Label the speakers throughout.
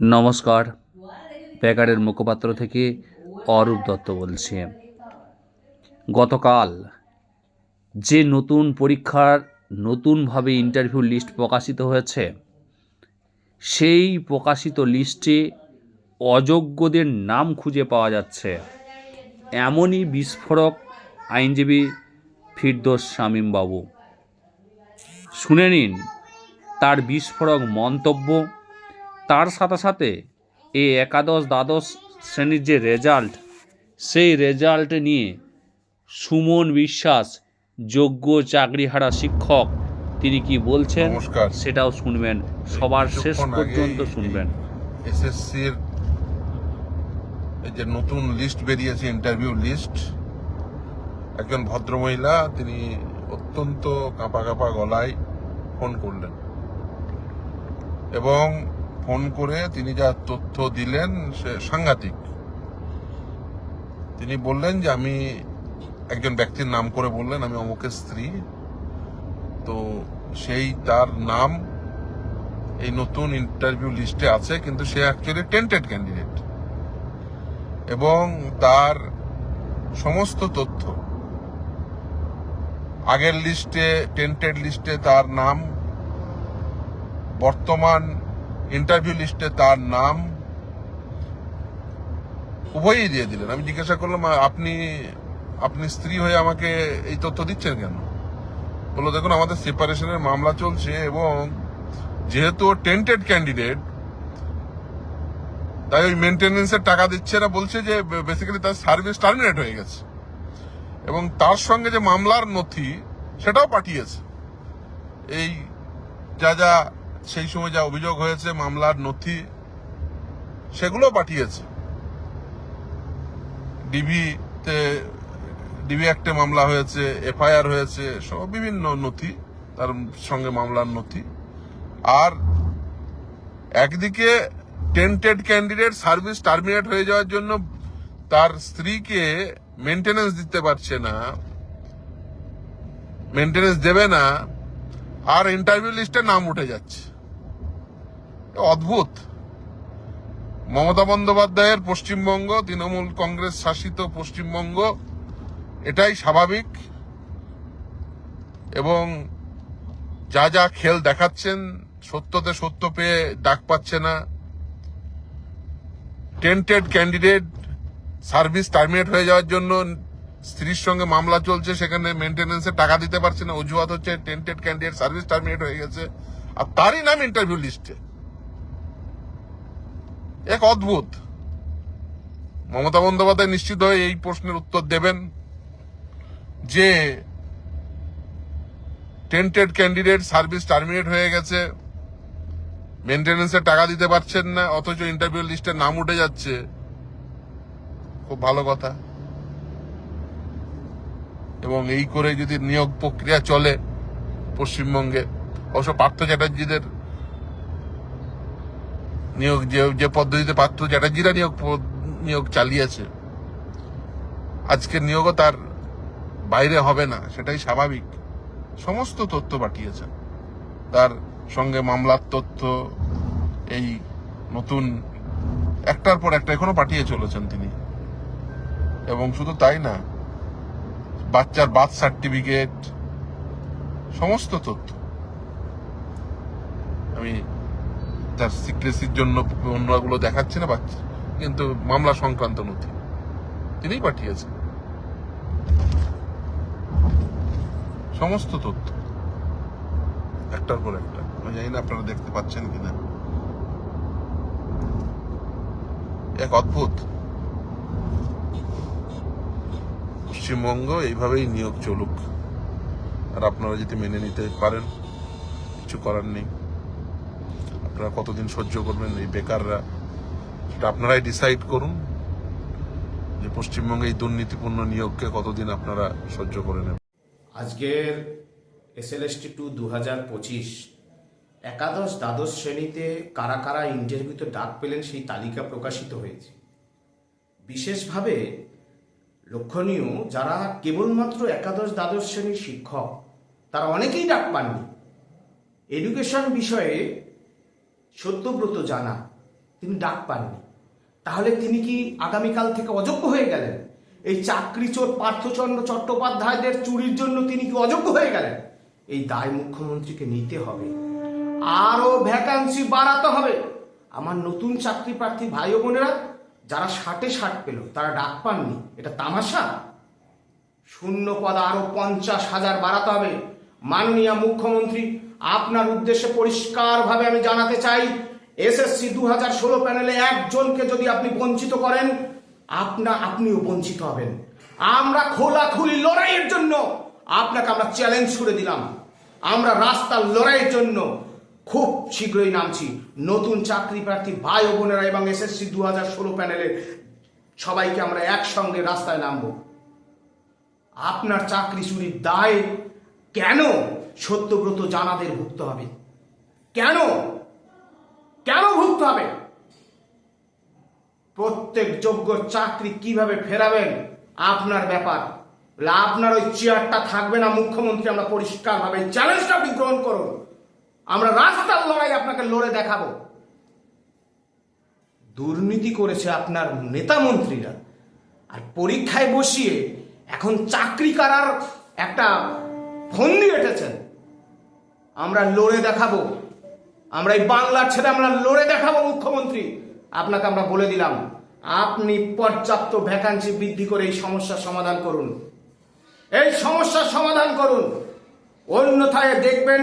Speaker 1: নমস্কার। বেকারের মুখপাত্র থেকে অরূপ দত্ত বলছি। গতকাল যে নতুন পরীক্ষার নতুনভাবে ইন্টারভিউ লিস্ট প্রকাশিত হয়েছে, সেই প্রকাশিত লিস্টে অযোগ্যদের নাম খুঁজে পাওয়া যাচ্ছে। এমনই বিস্ফোরক আইনজীবী ফিরদোস শামীম বাবু। শুনে নিন, তার বিস্ফোরক মন্তব্য তার সাথে সাথে এই একাদশ দ্বাদশ শ্রেণির যে রেজাল্ট সেই রেজাল্ট নিয়ে সুমন বিশ্বাস যোগ্য চাকরিহারা শিক্ষক তিনি কি বলছেন? সেটাও শুনবেন। সবার শেষ পর্যন্ত শুনবেন।
Speaker 2: এসএসসির এই যে নতুন লিস্ট বেরিয়েছে ইন্টারভিউ লিস্ট একজন ভদ্রমহিলা তিনি অত্যন্ত কাঁপা কাঁপা গলায় ফোন করলেন। এবং ফোন করে তিনি যা তথ্য দিলেন, সে সাংঘাতিক। তিনি বললেন যে, আমি একজন ব্যক্তির নাম করে বললেন, আমি অমুকের স্ত্রী। তো সেই তার নাম এই নতুন ইন্টারভিউ লিস্টে আছে, কিন্তু সে অ্যাকচুয়ালি টেন্টেড ক্যান্ডিডেট এবং তার সমস্ত তথ্য, আগের লিস্টে টেন্টেড লিস্টে তার নাম, বর্তমান ইন্টারভিউ লিস্টে তার নাম উভয়ই দিয়ে দিলেন। আমি জিজ্ঞাসা করলাম আপনি আপনি স্ত্রী হয়ে আমাকে এই তথ্য দিচ্ছেন কেন? বলল, দেখুন, আমাদের সেপারেশনের মামলা চলছে এবং যেহেতু টেন্টেড ক্যান্ডিডেট তাই ওই মেনটেনেন্সের টাকা দিচ্ছে না, বলছে যে বেসিক্যালি তার সার্ভিস টার্মিনেট হয়ে গেছে। এবং তার সঙ্গে যে মামলার নথি, সেটাও পাঠিয়েছে। এই যা যা সেই সময় যা অভিযোগ হয়েছে, মামলার নথি, সেগুলো পাঠিয়েছে। ডিবিতে, ডিবি অ্যাক্টে মামলা হয়েছে, এফআইআর হয়েছে, সব বিভিন্ন নথি, তার সঙ্গে মামলার নথি। আর একদিকে টেন্টেড ক্যান্ডিডেট সার্ভিস টার্মিনেট হয়ে যাওয়ার জন্য তার স্ত্রীকে মেনটেনেন্স দিতে পারছে না মেনটেনেন্স দেবে না, আর ইন্টারভিউ লিস্টে নাম উঠে যাচ্ছে। অদ্ভুত। মমতা বন্দ্যোপাধ্যায়ের পশ্চিমবঙ্গ, তৃণমূল কংগ্রেস শাসিত পশ্চিমবঙ্গ, এটাই স্বাভাবিক। এবং যা যা খেল দেখাচ্ছেন, সত্যতে সত্য পেয়ে ডাক পাচ্ছে না। টেন্টেড ক্যান্ডিডেট সার্ভিস টার্মিনেট হয়ে যাওয়ার জন্য স্ত্রীর সঙ্গে মামলা চলছে, সেখানে মেনটেনেন্সের টাকা দিতে পারছে না। অজুহাত হচ্ছে, টেন্টেড ক্যান্ডিডেট সার্ভিস টার্মিনেট হয়ে গেছে। আর তারই নাম ইন্টারভিউ লিস্টে। এক অদ্ভুত। মমতা বন্দ্যোপাধ্যায় নিশ্চিত হয়ে এই প্রশ্নের উত্তর দেবেন যে টেন্টেড ক্যান্ডিডেট সার্ভিস টার্মিনেট হয়ে গেছে। মেনটেনেন্সের টাকা দিতে পারছেন না, অথচ ইন্টারভিউ লিস্টে নাম উঠে যাচ্ছে। খুব ভালো কথা। এবং এই করে যদি নিয়োগ প্রক্রিয়া চলে পশ্চিমবঙ্গে, অবশ্য পার্থ চ্যাটার্জিদের নিয়োগ যে যে পদ্ধতিতে পার্থ চ্যাটার্জিরা নিয়োগ নিয়োগ চালিয়েছে, আজকের নিয়োগও তার বাইরে হবে না, সেটাই স্বাভাবিক। সমস্ত তথ্য পাঠিয়েছেন তার সঙ্গে মামলার তথ্য, এই নতুন, একটার পর একটা এখনও পাঠিয়ে চলেছেন তিনি। এবং শুধু তাই না, বাচ্চার বার্থ সার্টিফিকেট, সমস্ত তথ্য। আমি তার সিক্রেসির জন্য অন্যগুলো দেখাচ্ছে না বাচ্চা কিন্তু মামলা সংক্রান্ত নথি। তিনিই পাঠিয়েছেন। সমস্ত তথ্য। একটার পর একটা। আমি জানি না আপনারা দেখতে পাচ্ছেন কিনা। এক অদ্ভুত। পশ্চিমবঙ্গ এইভাবেই নিয়োগ চলুক। আর আপনারা যদি মেনে নিতে পারেন, কিছু করার নেই। আপনারা কতদিন সহ্য করবেন? এই বেকাররা। সেটা আপনারাই ডিসাইড করুন যে পশ্চিমবঙ্গে এই দুর্নীতিপূর্ণ নিয়োগকে কতদিন আপনারা সহ্য করে নেবেন।
Speaker 3: আজকের এসএলএসটি টু দু হাজার পঁচিশ একাদশ দ্বাদশ শ্রেণীতে কারা কারা ইন্টারভিউতে ডাক পেলেন সেই তালিকা প্রকাশিত হয়েছে। বিশেষভাবে লক্ষণীয়, যারা কেবলমাত্র একাদশ দ্বাদশ শ্রেণির শিক্ষক, তারা অনেকেই ডাক পাননি। এডুকেশন বিষয়ে সত্যব্রত জানা, তিনি ডাক পাননি। তাহলে তিনি কি আগামীকাল থেকে অযোগ্য হয়ে গেলেন? এই চাকরি চোর পার্থচন্দ্র চট্টোপাধ্যায়দের চুরির জন্য তিনি কি অযোগ্য হয়ে গেলেন? এই দায় মুখ্যমন্ত্রীকে নিতে হবে। আরও ভ্যাকান্সি বাড়াতে হবে। আমার নতুন চাকরি প্রার্থী ভাই ও বোনেরা, যারা ষাটে ষাট পেল, তারা ডাক পাননি। এটা তামাশা? শূন্য পদ আরও পঞ্চাশ হাজার বাড়াতে হবে। মাননীয় মুখ্যমন্ত্রী আপনার উদ্দেশ্যে পরিষ্কারভাবে আমি জানাতে চাই, এসএসসি দু হাজার ষোলো প্যানেলে একজনকে যদি আপনি বঞ্চিত করেন, আপনা, আপনিও বঞ্চিত হবেন। আমরা খোলাখুলি লড়াইয়ের জন্য আপনাকে আমরা চ্যালেঞ্জ করে দিলাম। আমরা রাস্তার লড়াইয়ের জন্য খুব শীঘ্রই নামছি। নতুন চাকরি প্রার্থী ভাই ও বোনেরা এবং এসএসসি দু হাজার ষোলো প্যানেলের সবাইকে আমরা একসঙ্গে রাস্তায় নামবো। আপনার চাকরি চুরির দায় কেন সত্যব্রত জানাদের ভুগতে হবে। কেন? কেন ভুগতে হবে? প্রত্যেক যোগ্য চাকরি কীভাবে ফেরাবেন? আপনার ব্যাপার। আপনার ওই চেয়ারটা থাকবে না, মুখ্যমন্ত্রী, আমরা পরিষ্কারভাবে চ্যালেঞ্জটা আপনি গ্রহণ করুন। আমরা রাস্তার লড়াই আপনাকে লড়ে দেখাবো। দুর্নীতি করেছে আপনার নেতা মন্ত্রীরা। আর পরীক্ষায় বসিয়ে এখন চাকরি করার একটা ফন্দি এঁটেছেন। আমরা লড়ে দেখাবো। আমরা এই বাংলার ছেড়ে আমরা লড়ে দেখাবো মুখ্যমন্ত্রী। আপনাকে আমরা বলে দিলাম, আপনি পর্যাপ্ত ভ্যাকান্সি বৃদ্ধি করে এই সমস্যার সমাধান করুন। এই সমস্যার সমাধান করুন। অন্যথায় দেখবেন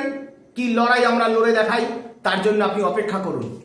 Speaker 3: কি লড়াই আমরা লড়ে দেখাই, তার জন্য আপনি অপেক্ষা করুন।